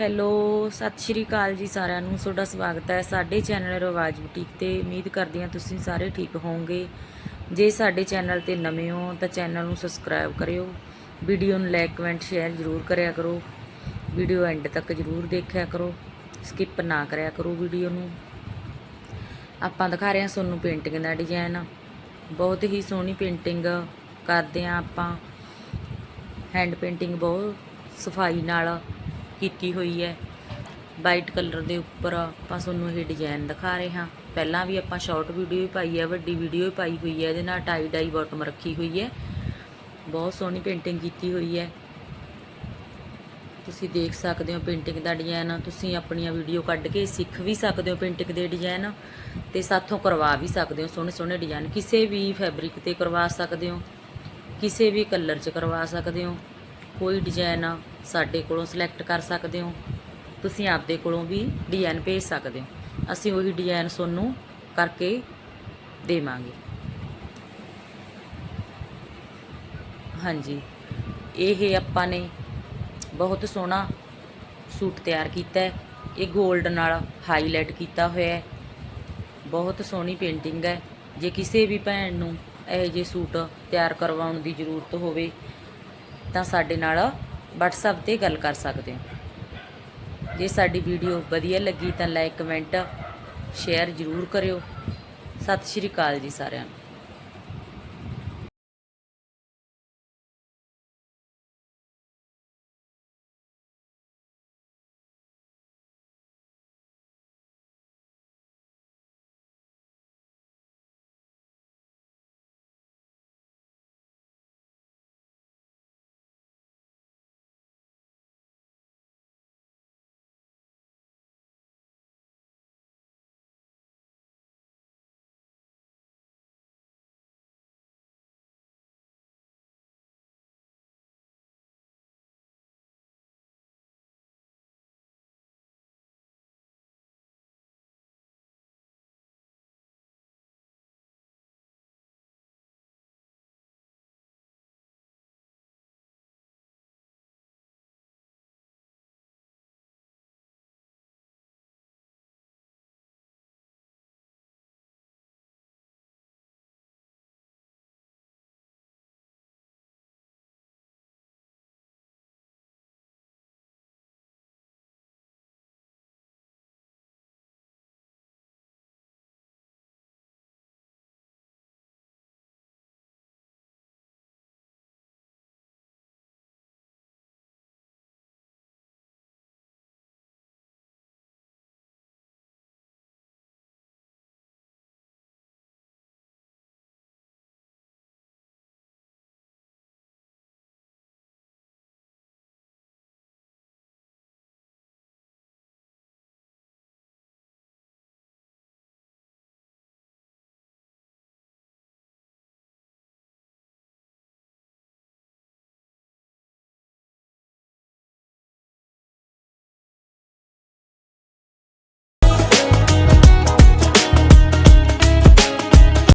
Hello, ਸਤਿ ਸ਼੍ਰੀ ਅਕਾਲ ਜੀ ਸਾਰਿਆਂ ਨੂੰ। ਤੁਹਾਡਾ ਸਵਾਗਤ ਹੈ ਸਾਡੇ ਚੈਨਲ ਰਵਾਜ ਬੁਟੀਕ ਤੇ। ਉਮੀਦ ਕਰਦੀ ਹਾਂ ਤੁਸੀਂ ਸਾਰੇ ਠੀਕ ਹੋਵੋਗੇ। ਜੇ ਸਾਡੇ ਚੈਨਲ ਤੇ ਨਵੇਂ ਹੋ ਤਾਂ ਚੈਨਲ ਨੂੰ ਸਬਸਕ੍ਰਾਈਬ ਕਰਿਓ। ਵੀਡੀਓ ਨੂੰ ਲਾਈਕ, ਕਮੈਂਟ, ਸ਼ੇਅਰ ਜ਼ਰੂਰ ਕਰਿਆ ਕਰੋ। ਵੀਡੀਓ ਐਂਡ ਤੱਕ ਜ਼ਰੂਰ ਦੇਖਿਆ ਕਰੋ। ਸਕਿਪ ਨਾ ਕਰਿਆ ਕਰੋ ਵੀਡੀਓ ਨੂੰ। ਆਪਾਂ ਦਿਖਾ ਰਹੇ ਹਾਂ ਤੁਹਾਨੂੰ ਪੇਂਟਿੰਗ ਦਾ ਡਿਜ਼ਾਈਨ ਬਹੁਤ ਹੀ ਸੋਹਣੀ ਪੇਂਟਿੰਗ ਕਰਦੇ ਹਾਂ ਆਪਾਂ। ਹੈਂਡ ਪੇਂਟਿੰਗ ਬਹੁਤ ਸਫ਼ਾਈ ਨਾਲ ਕੀਤੀ ਹੋਈ ਹੈ। ਵਾਈਟ ਕਲਰ ਦੇ ਉੱਪਰ ਆਪਾਂ ਤੁਹਾਨੂੰ ਇਹ ਡਿਜ਼ਾਈਨ ਦਿਖਾ ਰਹੇ ਹਾਂ। ਪਹਿਲਾਂ ਵੀ ਆਪਾਂ ਸ਼ਾਰਟ ਵੀਡੀਓ ਵੀ ਪਾਈ ਹੈ, ਵੱਡੀ ਵੀਡੀਓ ਵੀ ਪਾਈ ਹੋਈ ਹੈ। ਇਹਦੇ ਨਾਲ ਟਾਈ ਡਾਈ ਬਾਟਮ ਰੱਖੀ ਹੋਈ ਹੈ। ਬਹੁਤ ਸੋਹਣੀ ਪੇਂਟਿੰਗ ਕੀਤੀ ਹੋਈ ਹੈ। ਤੁਸੀਂ ਦੇਖ ਸਕਦੇ ਹੋ ਪੇਂਟਿੰਗ ਦਾ ਡਿਜ਼ਾਈਨ ਤੁਸੀਂ ਆਪਣੀਆਂ ਵੀਡੀਓ ਕੱਢ ਕੇ ਸਿੱਖ ਵੀ ਸਕਦੇ ਹੋ ਪੇਂਟਿੰਗ ਦੇ ਡਿਜ਼ਾਈਨ ਤੇ ਸਾਥੋਂ ਕਰਵਾ ਵੀ ਸਕਦੇ ਹੋ। ਸੋਹਣੇ ਸੋਹਣੇ ਡਿਜ਼ਾਈਨ ਕਿਸੇ ਵੀ ਫੈਬਰਿਕ ਤੇ ਕਰਵਾ ਸਕਦੇ ਹੋ। ਕਿਸੇ ਵੀ ਕਲਰ 'ਚ ਕਰਵਾ ਸਕਦੇ ਹੋ। ਕੋਈ ਡਿਜ਼ਾਈਨ ਸਾਡੇ ਕੋਲੋਂ ਸਿਲੈਕਟ ਕਰ ਸਕਦੇ ਹੋ। ਤੁਸੀਂ ਆਪਦੇ ਕੋਲੋਂ ਵੀ ਡਿਜ਼ਾਈਨ ਭੇਜ ਸਕਦੇ ਹੋ। ਅਸੀਂ ਉਹੀ ਡਿਜ਼ਾਈਨ ਤੁਹਾਨੂੰ ਕਰਕੇ ਦੇਵਾਂਗੇ। ਹਾਂਜੀ। ਇਹ ਆਪਾਂ ਨੇ ਬਹੁਤ ਸੋਹਣਾ ਸੂਟ ਤਿਆਰ ਕੀਤਾ ਹੈ। ਇਹ 골ਡ ਨਾਲ ਹਾਈਲਾਈਟ ਕੀਤਾ ਹੋਇਆ ਹੈ। ਬਹੁਤ ਸੋਹਣੀ ਪੇਂਟਿੰਗ ਹੈ। ਜੇ ਕਿਸੇ ਵੀ ਭੈਣ ਨੂੰ ਇਹੋ ਜਿਹੇ ਸੂਟ ਤਿਆਰ ਕਰਵਾਉਣ ਦੀ ਜ਼ਰੂਰਤ ਹੋਵੇ, ਤਾਂ ਸਾਡੇ ਨਾਲ WhatsApp ਤੇ ਗੱਲ ਕਰ ਸਕਦੇ ਹੋ। ਜੇ ਸਾਡੀ ਵੀਡੀਓ ਵਧੀਆ ਲੱਗੀ ਤਾਂ ਲਾਈਕ ਕਮੈਂਟ ਸ਼ੇਅਰ ਜ਼ਰੂਰ ਕਰਿਓ। ਸਤਿ ਸ਼੍ਰੀ ਅਕਾਲ ਜੀ ਸਾਰਿਆਂ ਨੂੰ।